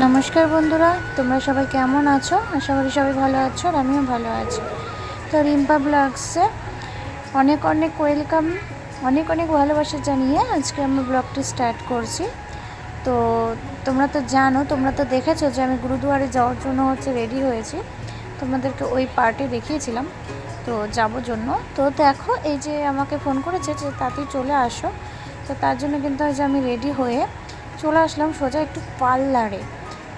নমস্কার বন্ধুরা, তোমরা সবাই কেমন আছো? আশা করি সবাই ভালো আছো আর আমিও ভালো আছি। তো রিম্পা ব্লগসে অনেক অনেক ওয়েলকাম, অনেক অনেক ভালোবাসা জানিয়ে আজকে আমি ব্লগটি স্টার্ট করছি। তো তোমরা তো জানো, তোমরা তো দেখেছ যে আমি গুরুদুয়ারে যাওয়ার জন্য হচ্ছে রেডি হয়েছি। তোমাদেরকে ওই পার্টে দেখিয়েছিলাম, তো যাব জন্য। তো দেখো, এই যে আমাকে ফোন করেছে যে তাতেই চলে আসো। তো তার জন্য কিন্তু আজ আমি রেডি হয়ে চলে আসলাম সোজা একটু পার্লারে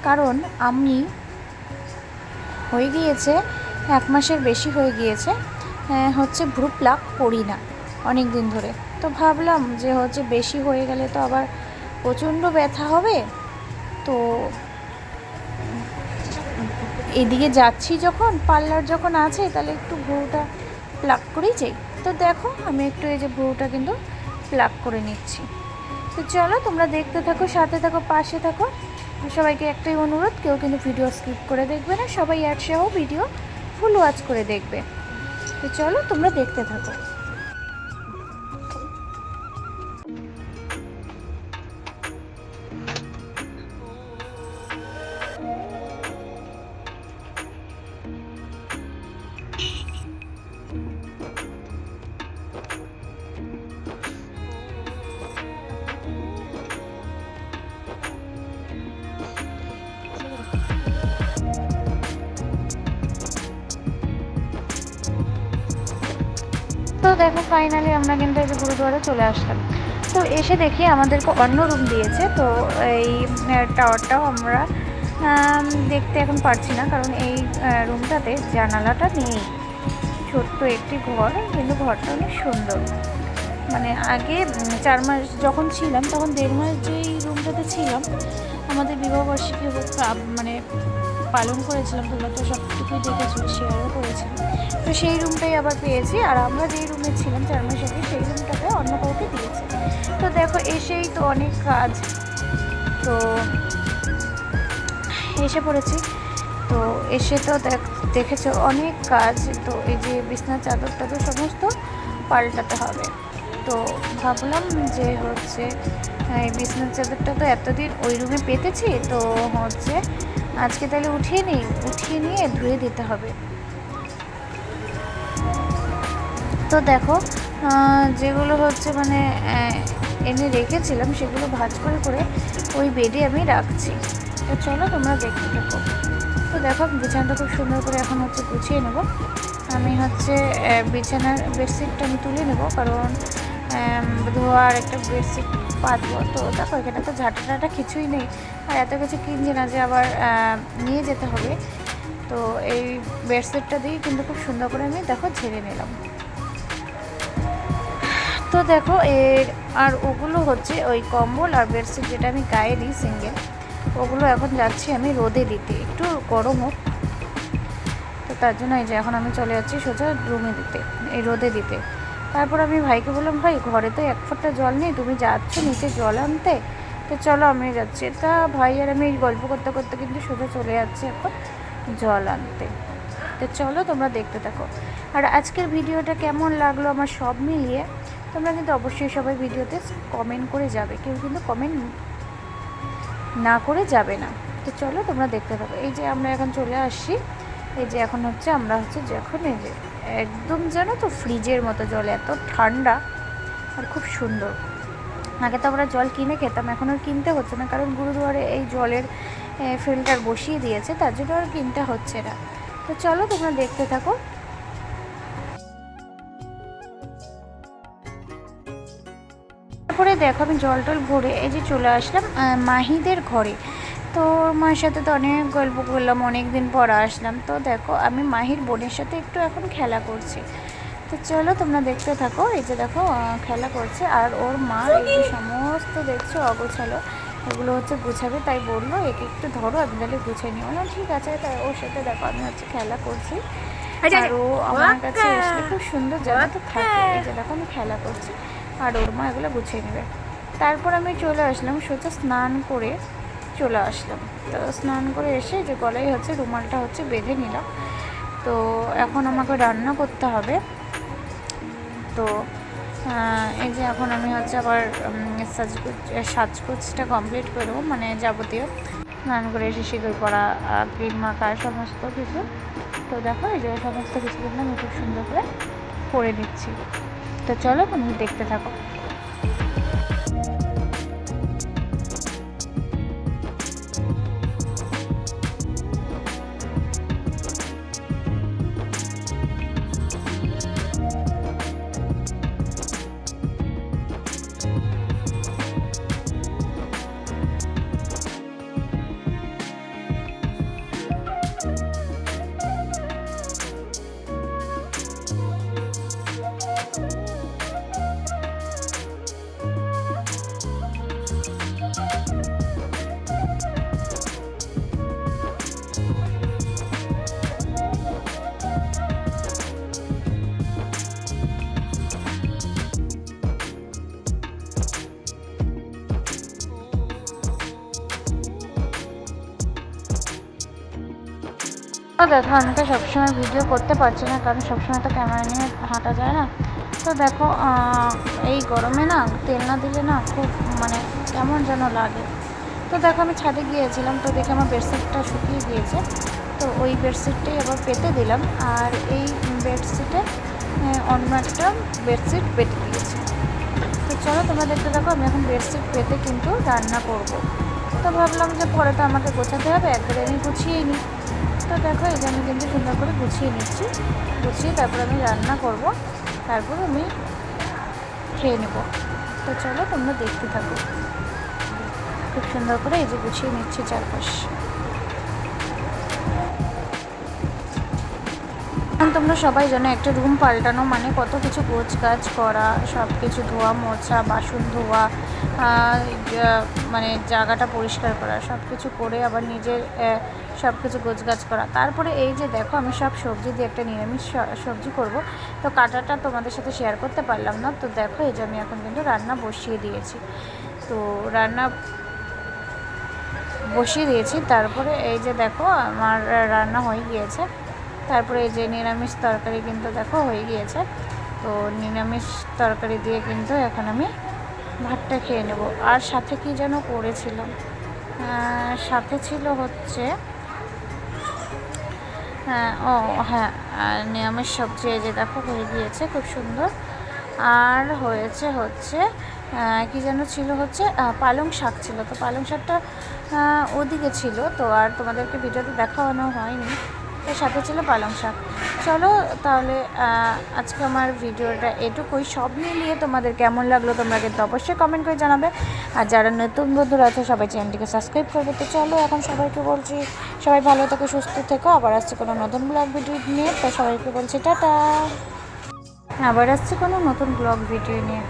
কারণ আমি হয়ে গিয়েছে, এক মাসের বেশি হয়ে গিয়েছে হচ্ছে ভ্রু প্লাক করি না অনেক দিন ধরে। তো ভাবলাম যে হচ্ছে বেশি হয়ে গেলে তো আবার প্রচণ্ড ব্যথা হবে। তো এদিকে যাচ্ছি যখন, পার্লার যখন আছে, তাহলে একটু ভ্রুটা প্লাক করেই যাই তো দেখো, আমি একটু এই যে ভ্রুটা কিন্তু প্লাক করে নিচ্ছি। তো চলো, তোমরা দেখতে থাকো, সাথে থাকো, পাশে থাকো। সবাইকে একটাই অনুরোধ, কেউ কিন্তু ভিডিও স্কিপ করে দেখবে না, সবাই একসহ ভিডিও ফুল ওয়াচ করে দেখবে। তো চলো তোমরা দেখতে থাকো। তো দেখো ফাইনালি আমরা কিন্তু এই যে গুরুদুয়ারে চলে আসলাম। তো এসে দেখি আমাদেরকে অন্য রুম দিয়েছে, তো এই টাওয়ারটাও আমরা দেখতে এখন পারছি না, কারণ এই রুমটাতে জানালাটা নেই। ছোট্ট একটি ঘর, কিন্তু ঘরটা অনেক সুন্দর। মানে আগে চার মাস যখন ছিলাম, তখন দেড় মাস যেই রুমটাতে ছিলাম, আমাদের বিবাহবার্ষিকী মানে পালন করেছিলাম, তোমরা তো সবটুকুই দেখেছ শেয়ারও করেছিলাম তো সেই রুমটাই আবার পেয়েছি, আর আমরা যেই রুমে ছিলাম চার মাস আগে সেই রুমটাতে অন্য কাউকে দিয়েছি। তো দেখো, এসেই তো অনেক কাজ। তো এসে পড়েছি। তো এসে তো দেখ- দেখেছ, অনেক কাজ। তো এই যে বিছনার চাদর টাদর সমস্ত পাল্টাতে হবে। তো ভাবলাম যে হচ্ছে, এই বিছনার চাদরটা তো এতদিন ওই রুমে পেতেছি, তো হচ্ছে আজকে তাহলে উঠিয়ে নিই, উঠিয়ে নিয়ে ধুয়ে দিতে হবে। তো দেখো যেগুলো হচ্ছে মানে এনে রেখেছিলাম, সেগুলো ভাজ করে করে ওই বেডে আমি রাখছি। তো চলো তোমরা দেখতে থাকো। তো দেখো, বিছানাটা খুব সুন্দর করে এখন হচ্ছে গুছিয়ে নেব। আমি হচ্ছে বিছানার বেডশিটটা আমি তুলে নেব, কারণ ধোয়ার একটা বেডশিট পাতবো তো দেখো, এখানে তো ঝাঁটা টাটা কিছুই নেই। আর এত কিছু কিনছে না যে আবার নিয়ে যেতে হবে। তো এই বেডশিটটা দিয়ে কিন্তু খুব সুন্দর করে আমি দেখো ঝেড়ে নিলাম। তো দেখো, এর, আর ওগুলো হচ্ছে ওই কম্বল আর বেডশিট যেটা আমি গায়ে দিই সিঙ্গেল ওগুলো এখন যাচ্ছি আমি রোদে দিতে। একটু গরম হোক। তো তার জন্য এই যে এখন আমি চলে যাচ্ছি সোজা রুমে দিতে, এই রোদে দিতে। তারপর আমি ভাইকে বললাম, ভাই, ঘরে তো এক ফোঁটা জল নেই, তুমি যাচ্ছ নিচে জল আনতে? তো চলো আমি যাচ্ছি। তা ভাই আর আমি গল্প করতে করতে কিন্তু সোজা চলে যাচ্ছি এখন জল আনতে। তো চলো তোমরা দেখতে থাকো। আর আজকের ভিডিওটা কেমন লাগল আমার সব মিলিয়ে, তোমরা কিন্তু অবশ্যই সবাই ভিডিওতে কমেন্ট করে যাবে। কেউ কিন্তু কমেন্ট না করে যাবে না। তো চলো তোমরা দেখতে থাকো। এই যে আমরা এখন চলে আসছি। এই যে এখন হচ্ছে আমরা হচ্ছে যখন এই যে একদম যেন তো ফ্রিজের মতো জল, এত ঠান্ডা আর খুব সুন্দর। আগে তো আমরা জল কিনে খেতাম, এখন আর কিনতে হচ্ছে না কারণ গুরুদুয়ারে এই জলের ফিল্টার বসিয়ে দিয়েছে, তার জন্য আর কিনতে হচ্ছে না। তো চলো তোমরা দেখতে থাকো। তারপরে দেখো আমি জল টল ভরে এই যে চলে আসলাম মাহিদের ঘরে। তো ওর মায়ের সাথে তো অনেক গল্প করলাম অনেক দিন পর আসলাম। তো দেখো আমি মাহির বোনের সাথে একটু এখন খেলা করছি। তো চলো তোমরা দেখতে থাকো এই যে দেখো খেলা করছে। আর ওর মা এই সমস্ত দেখছ অগোছালো এগুলো হচ্ছে গুছাবে তাই বলল একে একটু ধরো আমি তাহলে গুছিয়ে নিও না ঠিক আছে। তাই ওর সাথে দেখো আমি হচ্ছে খেলা করছি। আর ও আমার কাছে এসে খুব সুন্দর জায়গা তো থাকে। এই যে দেখো আমি খেলা করছি। আর ওর মা এগুলো গুছিয়ে নেবে। তারপর আমি চলে আসলাম সোজা স্নান করে। চলে আসলাম। তো স্নান করে এসে যে গলায় হচ্ছে রুমালটা হচ্ছে বেঁধে নিলাম। তো এখন আমাকে রান্না করতে হবে। তো এই যে এখন আমি হচ্ছে আবার সাজগোজ, সাজগোজটা কমপ্লিট করব মানে যাবতীয়। স্নান করে এসে সিঁদুর পরা ক্রিম মাখা, সমস্ত কিছু। তো দেখো, এই যে সমস্ত কিছু কিন্তু আমি খুব সুন্দর করে করে দিচ্ছি তো চলো, তুমি দেখতে থাকো। দেখো আমি তো সবসময় ভিডিও করতে পারছি না, কারণ সবসময় তো ক্যামেরা নিয়ে হাঁটা যায় না। তো দেখো এই গরমে না তেল না দিলে না খুব মানে কেমন যেন লাগে। তো দেখো, আমি ছাদে গিয়েছিলাম, তো দেখে আমার বেডশিটটা শুকিয়ে গিয়েছে। তো ওই বেডশিটটাই আবার পেতে দিলাম, আর এই বেডশিটে অন্য একটা বেডশিট পেতে দিয়েছি। তো চলো, তোমরা দেখতে থাকো, আমি এখন বেডশিট পেতে কিন্তু রান্না করব। তো ভাবলাম যে পরে তো আমাকে গোছাতে হবে, একবারে আমি গুছিয়েই নিই। তো দেখো যে আমি কিন্তু সুন্দর করে গুছিয়ে নিচ্ছি। গুছিয়ে তারপর আমি রান্না করব। তারপর আমি খেয়ে নেব। তো চলো তোমরা দেখতে থাকো। খুব সুন্দর করে এই যে গুছিয়ে নিচ্ছি চারপাশ। এখন তোমরা সবাই জানো, একটা রুম পাল্টানো মানে কত কিছু গোছ কাজ করা সব কিছু ধোয়া মোছা, বাসন ধোয়া মানে জায়গাটা পরিষ্কার করা সব কিছু করে আবার নিজের সব কিছু গোছগাছ করা। তারপরে এই যে দেখো, আমি সব সবজি দিয়ে একটা নিরামিষ সবজি করব। তো কাটাটা তোমাদের সাথে শেয়ার করতে পারলাম না। তো দেখো, এই যে আমি এখন কিন্তু রান্না বসিয়ে দিয়েছি। তো রান্না বসিয়ে দিয়েছি। তারপরে এই যে দেখো, আমার রান্না হয়ে গিয়েছে। তারপরে এই যে নিরামিষ তরকারি কিন্তু দেখো হয়ে গিয়েছে। তো নিরামিষ তরকারি দিয়ে কিন্তু এখন আমি ভাতটা খেয়ে নেব। আর সাথে কি যেন করেছিলাম? সাথে ছিল হচ্ছে হ্যাঁ ও হ্যাঁ নিরামিষ সবজি যে দেখো, হয়ে গিয়েছে, খুব সুন্দর। আর হয়েছে হচ্ছে কি যেন ছিল হচ্ছে পালং শাক ছিল। তো পালং শাকটা ওদিকে ছিল। তো আর তোমাদেরকে ভিডিওতে দেখানো হয়নি। তো সাথে ছিল পালং শাক। চলো তাহলে আজকে আমার ভিডিওটা এটুকুই। সব মিলিয়ে তোমাদের কেমন লাগল তোমরা কিন্তু অবশ্যই কমেন্ট করে জানাবে। আর যারা নতুন বন্ধুরা আছে, সবাই চ্যানেলটিকে সাবস্ক্রাইব করবে তো চলো, এখন সবাইকে বলছি, সবাই ভালো থেকো, সুস্থ থেকো। আবার আসছে কোনো নতুন ব্লগ ভিডিও নিয়ে। তো সবাইকে বলছি, টাটা। আবার আসছে কোনো নতুন ব্লগ ভিডিও নিয়ে।